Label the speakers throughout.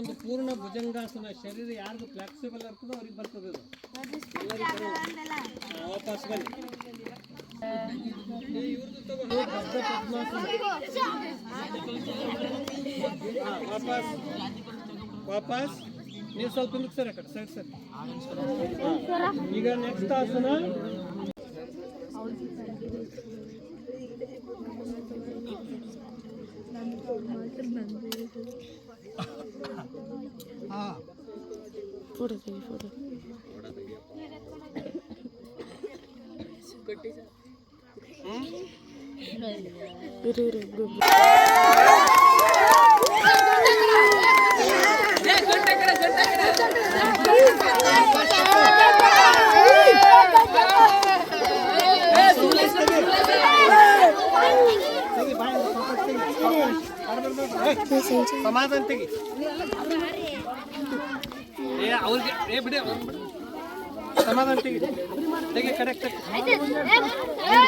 Speaker 1: ಇದೊಂದು ಪೂರ್ಣ ಭುಜಂಗಾಸನ. ಶರೀರ ಯಾರ್ದು ಫ್ಲೆಕ್ಸಿಬಲ್ ಇರ್ತದೋ ಅವ್ರಿಗೆ ಬರ್ತದೆ ಅದು. ವಾಪಸ್. ಬನ್ನಿ ವಾಪಸ್ ವಾಪಸ್ ನೀವು ಸ್ವಲ್ಪ ಹಿಂದಕ್ಕೆ ಸರ್, ಆ ಕಡೆ ಸೈಡ್ ಸರ್. ಈಗ ನೆಕ್ಸ್ಟ್ ಆಸನ.
Speaker 2: ಫೋಟೋ ತೆಗಿ ಫೋಟೋ ಇರು ಇರು ಇಬ್ರು ಇಬ್ರು.
Speaker 1: ತೆಗಿ, ಬಾಯಿ ಸ್ವಲ್ಪ ತೆಗಿ. ಏ, ಸಮಾಧಾನ ತೆಗಿ ಏ ಅವ್ರಿಗೆ ಏ ಬಿಡಿ. ಸಮಾಧಾನ ತೆಗಿ. ತೆಗಿ ಕರೆಕ್ಟ್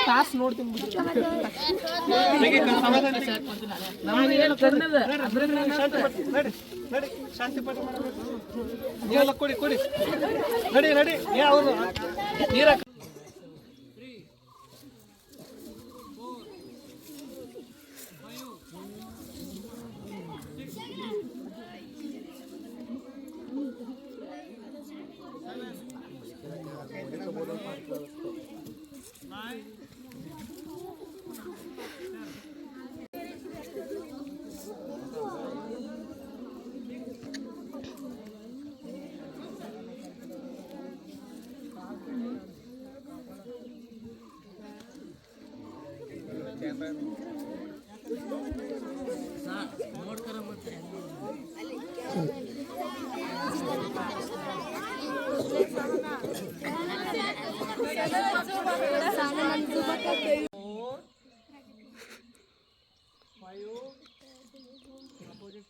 Speaker 1: ತಾಸು ನೋಡ್ತೀನಿ ಬಿಡಿ. ತೆಗಿ ಸಮಾಧಾನ ಶಾಂತಿ ಪಟ್ಟು, ನಡಿ ನಡಿ ಶಾಂತಿ ಪಟ್ಟು ನೀವೆಲ್ಲ ಕೊಡಿ ಕೊಡಿ. ನಡಿ ನಡಿ. ಏ ಅವರು ನೀರ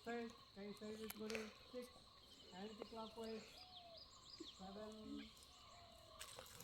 Speaker 1: side, side is going six, anti-clockwise, seven.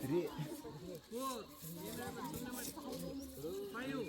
Speaker 1: Three five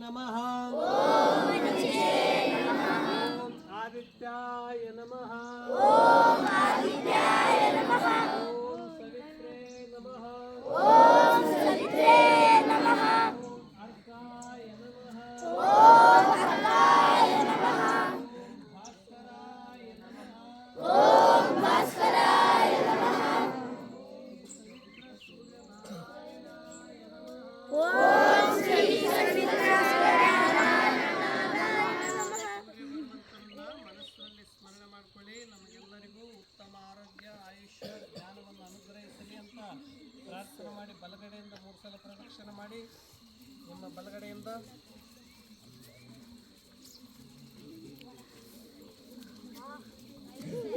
Speaker 1: नमः ॐ आदित्याय नमः ॐ आदित्याय नमः ॐ सवित्रे नमः ॐ सवित्रे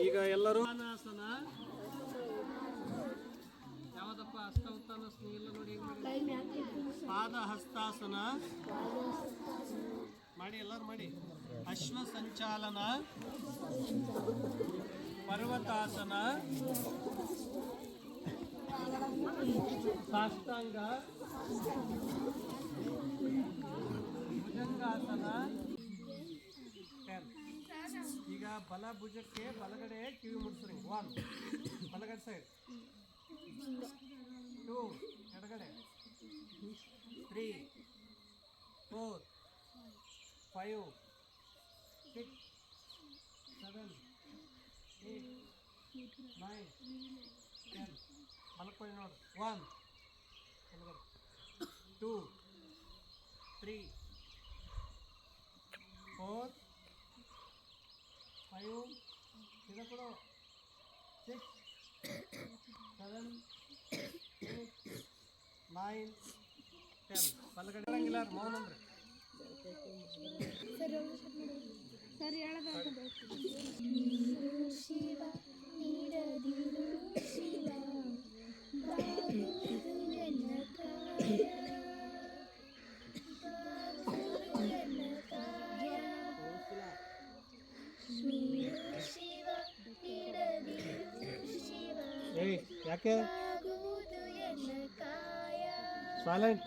Speaker 1: ಈಗ ಎಲ್ಲರೂ ಆಸನ ಯಾವ್ದಪ್ಪ ಹಸ್ತ ಉತ್ತಾನ ಇಲ್ಲ ನೋಡಿ ಪಾದ ಹಸ್ತಾಸನ ಮಾಡಿ ಎಲ್ಲರೂ ಮಾಡಿ. ಅಶ್ವ ಸಂಚಾಲನ ಪರ್ವತಾಸನ. ಸಾಷ್ಟಾಂಗ. ಬಲ ಭುಜಕ್ಕೆ ಬಲಗಡೆ ಕಿವಿ ಮುಡ್ಸ್ರಿ ಒನ್ ಬಲಗಡೆ ಸೈಡ್ ಟೂ ಎಡಗಡೆ three four five six seven eight nine ten ಬಲಕ್ಕೆ ನೋಡಿ ಒನ್ ಬಲಗಡೆ ಟೂ ತ್ರೀ ಫೈವ್ ಇದು ಕೊಡು six seven eight nine ten ಬಲಗಡೆ ಇರಂಗಿಲ್ಲ ಮೌನ ಅಂದ್ರೆ
Speaker 3: ಶಿವ ನೀಡದಿರು ಶಿವ ಬಾಗುವುದು ಎನ್ನ ಕಾಯ
Speaker 1: ಯಾಕೆ
Speaker 3: ಬಾಗುವುದು ಎನ್ನ ಕಾಯ
Speaker 1: ಸೈಲೆಂಟ್